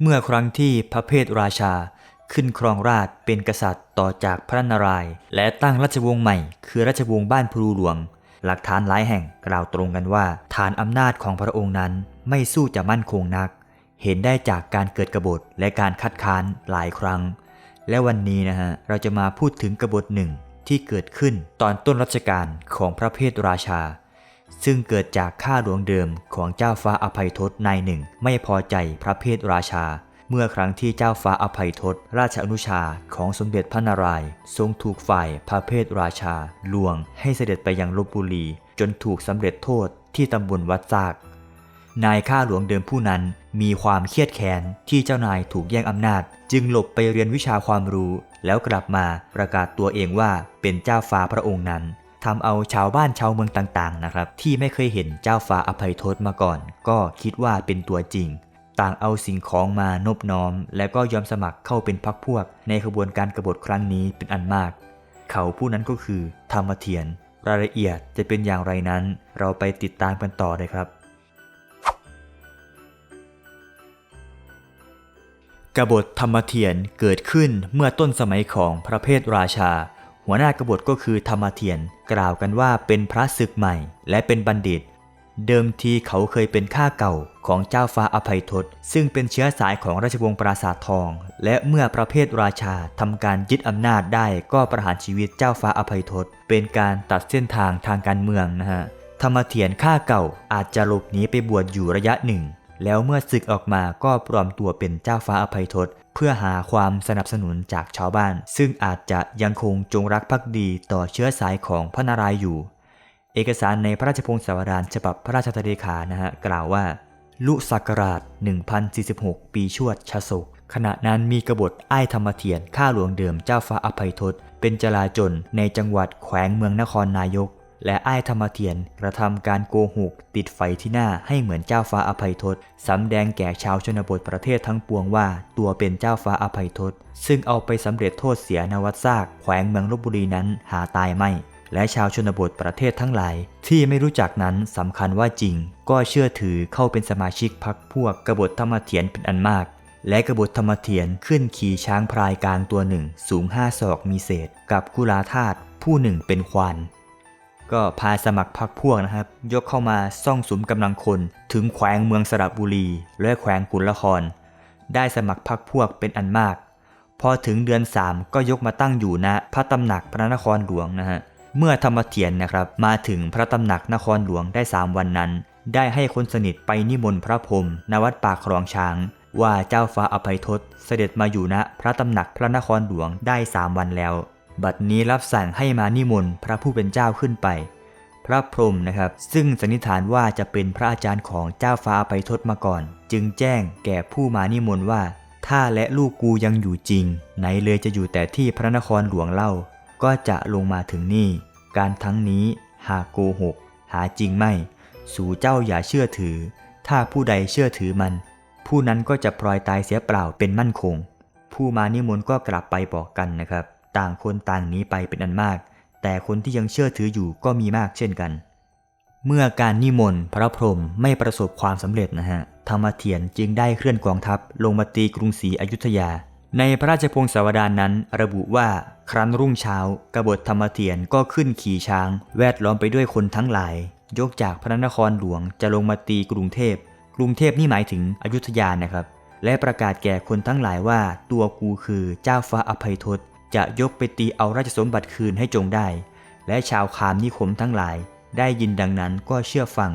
เมื่อครั้งที่พระเพทราชาขึ้นครองราชเป็นกษัตริย์ต่อจากพระนารายณ์และตั้งราชวงศ์ใหม่ คือราชวงศ์บ้านพลูหลวง หลักฐานหลายแห่งกล่าวตรงกันว่า ฐานอำนาจของพระองค์นั้นไม่สู้จะมั่นคงนัก เห็นได้จากการเกิดกบฏและการคัดค้านหลายครั้ง และวันนี้นะฮะเราจะมาพูดถึงกบฏหนึ่งที่เกิดขึ้นตอนต้นรัชกาลของพระเพทราชา ซึ่งเกิดจากข้าหลวงเดิมของเจ้าฟ้าอภัยทศนายหนึ่ง ไม่พอใจพระเพทราชา เมื่อครั้งที่เจ้าฟ้าอภัยทศราชอนุชาของสมเด็จพระนารายณ์ทรงถูกฝ่ายพระเพทราชา ลวงให้เสด็จไปยังลบบุรี จนถูกสำเร็จโทษที่ตำบลวัดซาก นายข้าหลวงเดิมผู้นั้นมีความเครียดแค้นที่เจ้านายถูกแย่งอำนาจ จึงหลบไปเรียนวิชาความรู้ แล้วกลับมาประกาศตัวเองว่าเป็นเจ้าฟ้าพระองค์นั้น ทำเอาชาวบ้านชาวเมืองต่างๆนะครับที่ไม่เคยเห็นเจ้าฟ้าอภัยโทศมาก่อน ก็คิดว่าเป็นตัวจริง ต่างเอาสิ่งของมานบน้อม และก็ยอมสมัครเข้าเป็นพักพวก ในขบวนการกบฏครั้งนี้เป็นอันมาก เขาผู้นั้นก็คือธรรมเทียน รายละเอียดจะเป็นอย่างไรนั้น เราไปติดตามกันต่อเลยครับกบฏธรรมเทียนเกิดขึ้นเมื่อต้นสมัยของพระเพทราชา หัวหน้ากบฏก็คือธรรมเทียน กล่าวกันว่าเป็นพระศึกใหม่ และเป็นบัณฑิต เดิมทีเขาเคยเป็นข้าเก่าของเจ้าฟ้าอภัยทศซึ่งเป็นเชื้อสายของราชวงศ์ปราสาททอง และเมื่อพระเพทราชาทำการยึดอำนาจได้ก็ประหารชีวิตเจ้าฟ้าอภัยทศเป็นการตัดเส้นทางทางการเมืองนะฮะธรรมเถียนข้าเก่าอาจจะหลบหนีไปบวชอยู่ระยะหนึ่ง แล้วเมื่อศึกออกมาก็ปลอมตัวเป็นเจ้าฟ้าอภัยทศ เพื่อหาความสนับสนุนจากชาวบ้าน ซึ่งอาจจะยังคงจงรักภักดีต่อเชื้อสายของพระนารายณ์อยู่ เอกสารในพระราชพงศาวดารฉบับพระราชทานเลขานะฮะกล่าวว่า ลุศักราช 1046 ปีชวดชศกขณะนั้นมีกบฏอ้ายธรรมเทียนข้าหลวงเดิมเจ้าฟ้าอภัยทศเป็นจลาจลในจังหวัดแขวงเมืองนครนายก และอ้ายธรรมเทียนกระทำการโกหกติดไฟที่หน้าให้เหมือนเจ้าฟ้าอภัยทศสำแดงแก่ชาวชนบทประเทศทั้งปวงว่าตัวเป็นเจ้าฟ้าอภัยทศซึ่งเอาไปสำเร็จโทษเสียนวัดซากแขวงเมืองลบบุรีนั้นหาตายไม่และชาวชนบทประเทศทั้งหลาย ที่ไม่รู้จักนั้นสำคัญว่าจริง ก็เชื่อถือเข้าเป็นสมาชิกพรรคพวกกบฏธรรมเถียนเป็นอันมาก และกบฏธรรมเถียนขึ้นขี่ช้างพลายกลางตัวหนึ่ง สูงห้าศอกมีเศษ กับกุลาธาตุผู้หนึ่งเป็นควาน ก็พาสมัครพรรคพวกนะครับ ยกเข้ามาซ่องสุมกำลังคน ถึงแขวงเมืองสระบุรี และแขวงกุลละคร ได้สมัครพรรคพวกเป็นอันมาก พอถึงเดือน 3 ก็ยกมาตั้งอยู่ณพระตำหนักพระนครหลวงนะฮะเมื่อธรรมเถียนนะครับมาถึงพระตำหนักนครหลวงได้ 3 วันนั้น ได้ให้คนสนิทไปนิมนต์พระพรมณวัดปากคลองช้าง ว่าเจ้าฟ้าอภัยทศเสด็จมาอยู่ณพระตำหนักพระนครหลวงได้ 3 วันแล้ว บัดนี้รับสั่งให้มานิมนต์พระผู้เป็นเจ้าขึ้นไป พระพรหมนะครับ ซึ่งสันนิษฐานว่าจะเป็นพระอาจารย์ของเจ้าฟ้าอภัยทศมาก่อน จึงแจ้งแก่ผู้มานิมนต์ว่าถ้าและลูกกูยังอยู่จริง ไหนเลยจะอยู่แต่ที่พระนครหลวงเล่า ก็จะลงมาถึงนี่ การทั้งนี้หากโกหก หาจริงไม่ สู่เจ้าอย่าเชื่อถือ ถ้าผู้ใดเชื่อถือมัน ผู้นั้นก็จะพลอยตายเสียเปล่าเป็นมั่นคง ผู้มานิมนต์ก็กลับไปบอกกันนะครับ ต่างคนต่างหนีไปเป็นอันมาก แต่คนที่ยังเชื่อถืออยู่ก็มีมากเช่นกัน เมื่อการนิมนต์พระพรหมไม่ประสบความสำเร็จนะฮะธรรมเถียนจึงได้เคลื่อนกองทัพลงมาตีกรุงศรีอยุธยา ในพระราชพงศาวดารนั้น ระบุว่าครั้นรุ่งเช้ากบฏธรรมเถียนก็ขึ้นขี่ช้าง แวดล้อมไปด้วยคนทั้งหลาย ยกจากพระนครหลวงจะลงมาตีกรุงเทพกรุงเทพนี่หมายถึงอยุธยานะครับ และประกาศแก่คนทั้งหลายว่าตัวกูคือเจ้าฟ้าอภัยทศ จะยกไปตีเอาราชสมบัติคืนให้จงได้ และชาวคามนิคมทั้งหลาย ได้ยินดังนั้นก็เชื่อฟัง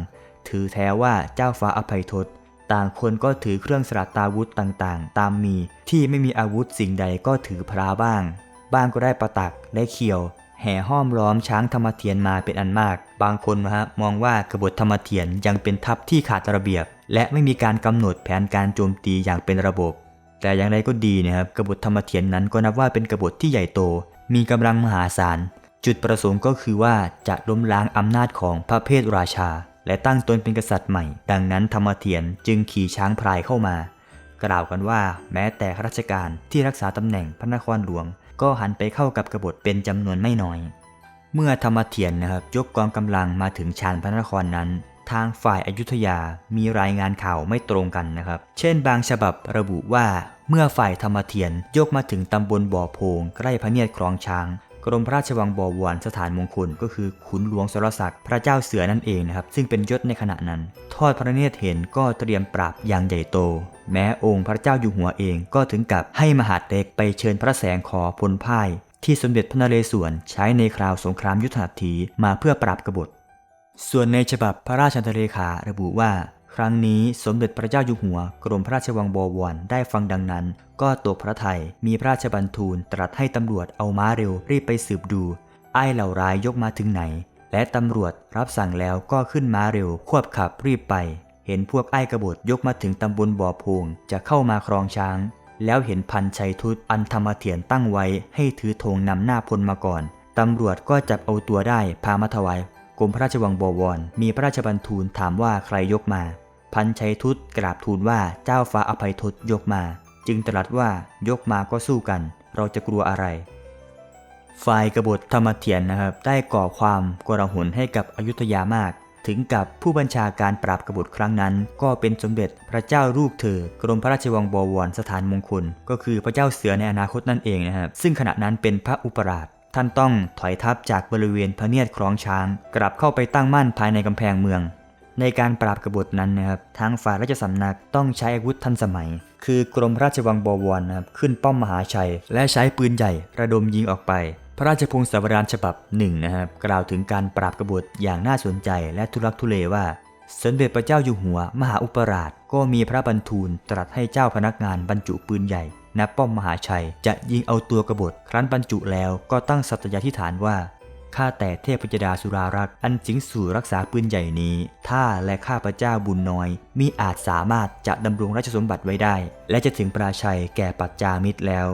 ถือแท้ว่าเจ้าฟ้าอภัยทศต่างคนก็ถือเครื่องสลัดตาวุธต่างๆ ตามมีที่ไม่มีอาวุธสิ่งใดก็ถือพระบ้าง บ้างก็ได้ประตักและเขียว แห่ห้อมล้อมช้างธรรมเทียนมาเป็นอันมาก บางคนนะฮะมองว่ากบฏธรรมเทียนยังเป็นทัพที่ขาดระเบียบ และไม่มีการกำหนดแผนการโจมตีอย่างเป็นระบบ แต่อย่างไรก็ดีนะครับกบฏธรรมเทียนนั้นก็นับว่าเป็นกบฏที่ใหญ่โต มีกำลังมหาศาล จุดประสงค์ก็คือว่าจะล้มล้างอำนาจของพระเพทราชา และตั้งตนเป็นกษัตริย์ใหม่ ดังนั้นธรรมเทียนจึงขี่ช้างพลายเข้ามา กล่าวกันว่าแม้แต่ข้าราชการที่รักษาตำแหน่งพระนครหลวง ก็หันไปเข้ากับกบฏเป็นจำนวนไม่น้อย เมื่อธรรมเทียนนะครับยกกองกำลังมาถึงชานพระนครนั้น ทางฝ่ายอายุทยามีรายงานข่าวไม่ตรงกันนะครับ เช่นบางฉบับระบุว่า เมื่อฝ่ายธรรมเทียนยกมาถึงตำบลบ่อโพงใกล้พระเนียดคลองช้าง กรมพระราชวังบวรสถานมงคลก็คือขุนหลวงสรศักดิ์พระเจ้าเสือนั่นเองนะครับ ซึ่งเป็นยศในขณะนั้น ทอดพระเนตรเห็นก็เตรียมปราบอย่างใหญ่โต แม้องค์พระเจ้าอยู่หัวเองก็ถึงกับให้มหาเล็กไปเชิญพระแสงขอพลพ่ายที่สมเด็จพระนเรศวรใช้ในคราวสงครามยุทธหัตถีมาเพื่อปราบกบฏ ส่วนในฉบับพระราชอันเลขาระบุว่า ครั้งนี้สมเด็จพระเจ้าอยู่หัว กรมพระราชวังบวรได้ฟังดังนั้น ก็ตกพระทัยมีพระราชบัญทูลตรัสให้ตำรวจเอาม้าเร็วรีบไปสืบดูไอ้เหล่าร้ายยกมาถึงไหน และตำรวจรับสั่งแล้วก็ขึ้นม้าเร็ว ควบขับรีบไป เห็นพวกไอ้กบฏยกมาถึงตำบลบ่อพงจะเข้ามาครองช้าง แล้วเห็นพันชัยทุตอันธรรมเถียนตั้งไว้ให้ถือธงนำหน้าพลมาก่อนตำรวจก็จับเอาตัวได้พามาถวาย กรมพระราชวังบวร มีพระราชบัญทูลถามว่าใครยกมา พันชัยทุตกราบทูลว่าเจ้าฟ้าอภัยทศยกมา จึงตรัสว่ายกมาก็สู้กัน เราจะกลัวอะไร ฝ่ายกบฏธรรมเถียนนะครับ ได้ก่อความกระหุนให้กับอยุธยามาก ถึงกับผู้บัญชาการปราบกบฏครั้งนั้น ก็เป็นสมเด็จพระเจ้าลูกเธอกรมพระราชวังบวรสถานมงคล ก็คือพระเจ้าเสือในอนาคตนั่นเองนะครับซึ่งขณะนั้นเป็นพระอุปราช ท่านต้องถอยทัพจากบริเวณพระเนียดคลองช้าง กลับเข้าไปตั้งมั่นภายในกำแพงเมือง ในการปราบกบฏนั้นนะครับทางฝ่ายราชสำนักต้องใช้อาวุธทันสมัย คือกรมพระราชวังบวรนะครับขึ้นป้อมมหาชัย และใช้ปืนใหญ่ระดมยิงออกไป พระราชพงศาวดารฉบับหนึ่งนะครับกล่าวถึงการปราบกบฏอย่างน่าสนใจและทุลักทุเลว่าสมเด็จพระเจ้าอยู่หัว มหาอุปราชก็มีพระบัญทูลตรัสให้เจ้าพนักงานบรรจุปืนใหญ่ ณป้อมมหาชัยจะยิงเอาตัวกบฏ ครั้นบรรจุแล้วก็ตั้งสัตยาธิฐานว่าข้าแต่เทพยดาสุรารักษ์อันสิงสู่รักษาปืนใหญ่นี้ถ้าและข้าพระเจ้าบุญน้อย มีอาจสามารถจะดำรงราชสมบัติไว้ได้ และจะถึงปราชัยแก่ปัจจามิตรแล้ว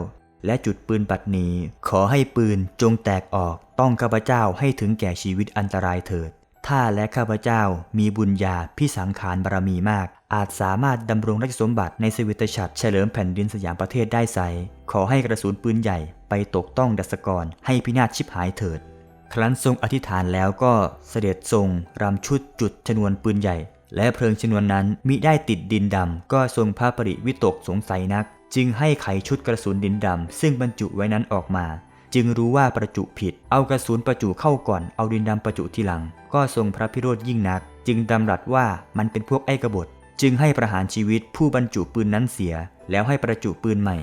และจุดปืนปัดนี้ ขอให้ปืนจงแตกออก ต้องข้าพเจ้าให้ถึงแก่ชีวิตอันตรายเถิด ถ้าและข้าพเจ้ามีบุญญาพิสังขารบารมีมาก อาจสามารถดำรงราชสมบัติในสวิตฉัตรเฉลิมแผ่นดินสยามประเทศได้ไซขอให้กระสุนปืนใหญ่ไปตกต้องดัสกรให้พินาศชิบหายเถิด ครั้นทรงอธิษฐานแล้วก็เสด็จทรงรำชุดจุดชนวนปืนใหญ่ และเพลิงชนวนนั้นมิได้ติดดินดำก็ทรงพระปริวิตกสงสัยนัก จึงให้ไขชุดกระสุนดินดำซึ่งบรรจุไว้นั้นออกมา จึงรู้ว่าประจุผิด เอากระสุนประจุเข้าก่อน เอาดินดำประจุทีหลัง ก็ทรงพระพิโรธยิ่งนัก จึงดำรัสว่ามันเป็นพวกไอ้กบฏ จึงให้ประหารชีวิตผู้บรรจุปืนนั้นเสีย แล้วให้ประจุปืนใหม่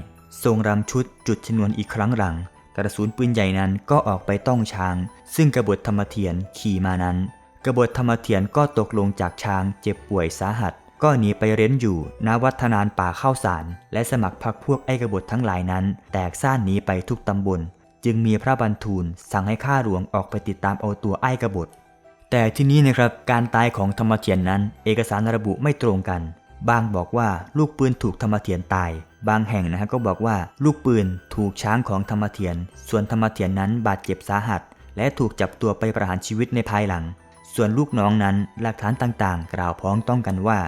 ทรงรำชุดจุดชนวนอีกครั้งหลัง กระสุนปืนใหญ่นั้นก็ออกไปต้องช้าง ซึ่งกบฏธรรมเทียนขี่มานั้น กบฏธรรมเทียนก็ตกลงจากช้างเจ็บป่วยสาหัสก็หนีไปเร้นอยู่ณวัฒนานป่าข้าวสาร และสมัครพรรคพวกไอ้กบฏทั้งหลายนั้น แตกซ่านหนีไปทุกตำบล จึงมีพระบัญทูลสั่งให้ข้าหลวงออกไปติดตามเอาตัวไอ้กบฏ แต่ที่นี้นะครับการตายของธรรมเทียนนั้น เอกสารระบุไม่ตรงกัน บางบอกว่าลูกปืนถูกธรรมเทียนตาย บางแห่งนะฮะก็บอกว่าลูกปืนถูกช้างของธรรมเทียน ส่วนธรรมเทียนนั้นบาดเจ็บสาหัส และถูกจับตัวไปประหารชีวิตในภายหลัง ส่วนลูกน้องนั้นหลักฐานต่างๆ กล่าวพ้องต้องกันว่า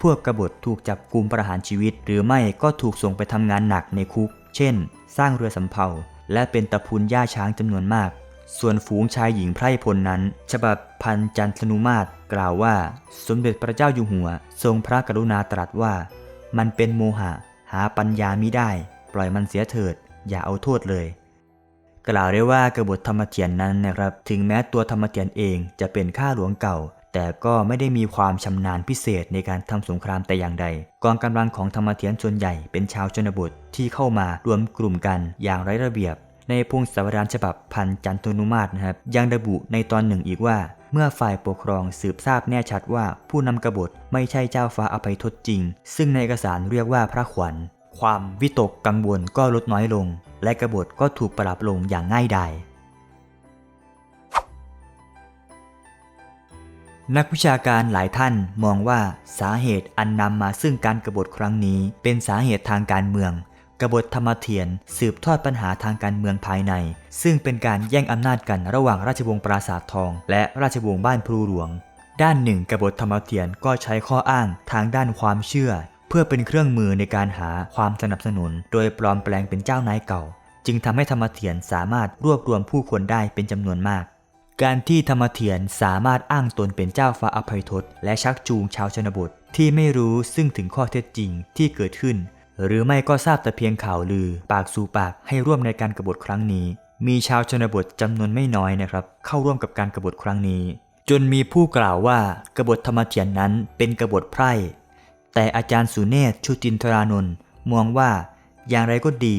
พวกกบฏถูกจับกลุมประหารชีวิต หรือไม่ก็ถูกส่งไปทำงานหนักในคุก เช่น สร้างเรือสำเภา และเป็นตะพูนย่าช้างจำนวนมาก ส่วนฝูงชายหญิงไพร่พลนั้น ฉบับพันจันทนุมาตรกล่าวว่า สมเด็จพระเจ้าอยู่หัว ทรงพระกรุณาตรัสว่า มันเป็นโมหะ หาปัญญามิได้ ปล่อยมันเสียเถิด อย่าเอาโทษเลย กล่าวได้ว่ากบฏธรรมเทียนนั้นนะครับ ถึงแม้ตัวธรรมเทียนเองจะเป็นข้าหลวงเก่า แต่ก็ไม่ได้มีความชำนาญพิเศษในการทำสงครามแต่อย่างใด กองกำลังของธรรมเทียนส่วนใหญ่เป็นชาวชนบทที่เข้ามารวมกลุ่มกันอย่างไร้ระเบียบ ในพงศาวดารฉบับพันจันทนุมาตรนะครับยังระบุในตอนหนึ่งอีกว่า เมื่อฝ่ายปกครองสืบทราบแน่ชัดว่าผู้นำกบฏไม่ใช่เจ้าฟ้าอภัยทศจริง ซึ่งในเอกสารเรียกว่าพระขวัญ ความวิตกกังวลก็ลดน้อยลง และกบฏก็ถูกปราบลงอย่างง่ายดาย นักวิชาการหลายท่านมองว่าสาเหตุอันนำมาซึ่งการกบฏครั้งนี้ เป็นสาเหตุทางการเมือง กบฏธรรมเทียนสืบทอดปัญหาทางการเมืองภายใน ซึ่งเป็นการแย่งอำนาจกันระหว่างราชวงศ์ปราสาททอง และราชวงศ์บ้านพลูหลวง ด้านหนึ่งกบฏธรรมเทียนก็ใช้ข้ออ้างทางด้านความเชื่อ เพื่อเป็นเครื่องมือในการหาความสนับสนุน โดยปลอมแปลงเป็นเจ้านายเก่า จึงทำให้ธรรมเทียนสามารถรวบรวมผู้คนได้เป็นจำนวนมาก การที่ธรรมเถียรสามารถอ้างตนเป็นเจ้าฟ้าอภัยทศและชักจูงชาวชนบทที่ไม่รู้ซึ่งถึงข้อเท็จจริงที่เกิดขึ้น หรือไม่ก็ทราบแต่เพียงข่าวลือ ปากสู่ปากให้ร่วมในการกบฏครั้งนี้ มีชาวชนบทจำนวนไม่น้อยนะครับ เข้าร่วมกับการกบฏครั้งนี้ จนมีผู้กล่าวว่ากบฏธรรมเถียนนั้นเป็นกบฏไพร่ แต่อาจารย์สุเนศชุตินทรานนท์มองว่าอย่างไรก็ดี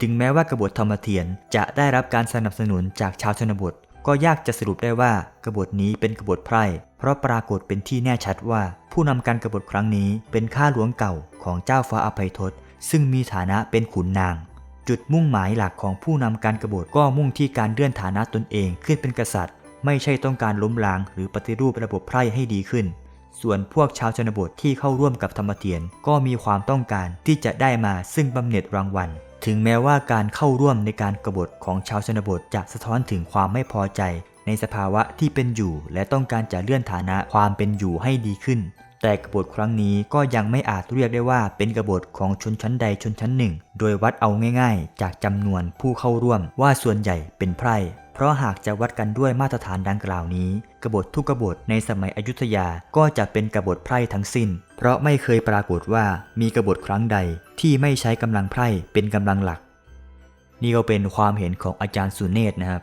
ถึงแม้ว่ากบฏธรรมเถียรจะได้รับการสนับสนุนจากชาวชนบท ก็ยากจะสรุปได้ว่ากบฏนี้เป็นกบฏไพร่ เพราะปรากฏเป็นที่แน่ชัดว่า ผู้นำการกบฏครั้งนี้เป็นข้าหลวงเก่าของเจ้าฟ้าอภัยทศซึ่งมีฐานะเป็นขุนนาง จุดมุ่งหมายหลักของผู้นำการกบฏก็มุ่งที่การเลื่อนฐานะตนเองขึ้นเป็นกษัตริย์ ไม่ใช่ต้องการล้มล้างหรือปฏิรูประบบไพร่ให้ดีขึ้น ส่วนพวกชาวชนบทที่เข้าร่วมกับธรรมเทียนก็มีความต้องการที่จะได้มาซึ่งบำเหน็จรางวัล ถึงแม้ว่าการเข้าร่วมในการกบฏของชาวชนบทจะสะท้อนถึงความไม่พอใจ ในสภาวะที่เป็นอยู่ และต้องการจะเลื่อนฐานะความเป็นอยู่ให้ดีขึ้น แต่กบฏครั้งนี้ก็ยังไม่อาจเรียกได้ว่าเป็นกบฏของชนชั้นใดชนชั้นหนึ่ง โดยวัดเอาง่าย ๆ จากจำนวนผู้เข้าร่วมว่าส่วนใหญ่เป็นไพร่ เพราะหากจะวัดกันด้วยมาตรฐานดังกล่าวนี้ กบฏทุกกบฏในสมัยอยุธยาก็จะเป็นกบฏไพร่ทั้งสิ้น เพราะไม่เคยปรากฏว่ามีกบฏครั้งใดที่ไม่ใช้กำลังไพร่เป็นกำลังหลัก นี่ก็เป็นความเห็นของอาจารย์สุเนศนะครับ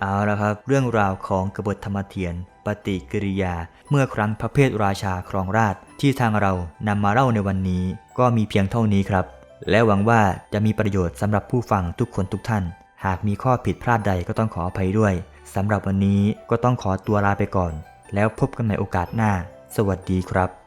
เอาละครับ เรื่องราวของกบฏธรรมเทียนปฏิกิริยาเมื่อครั้งพระเพทราชาครองราชที่ทางเรานำมาเล่าในวันนี้ ก็มีเพียงเท่านี้ครับ และหวังว่าจะมีประโยชน์สำหรับผู้ฟังทุกคนทุกท่าน หากมีข้อผิดพลาดใดก็ต้องขออภัยด้วยสำหรับวันนี้ก็ต้องขอตัวลาไปก่อน แล้วพบกันในโอกาสหน้า สวัสดีครับ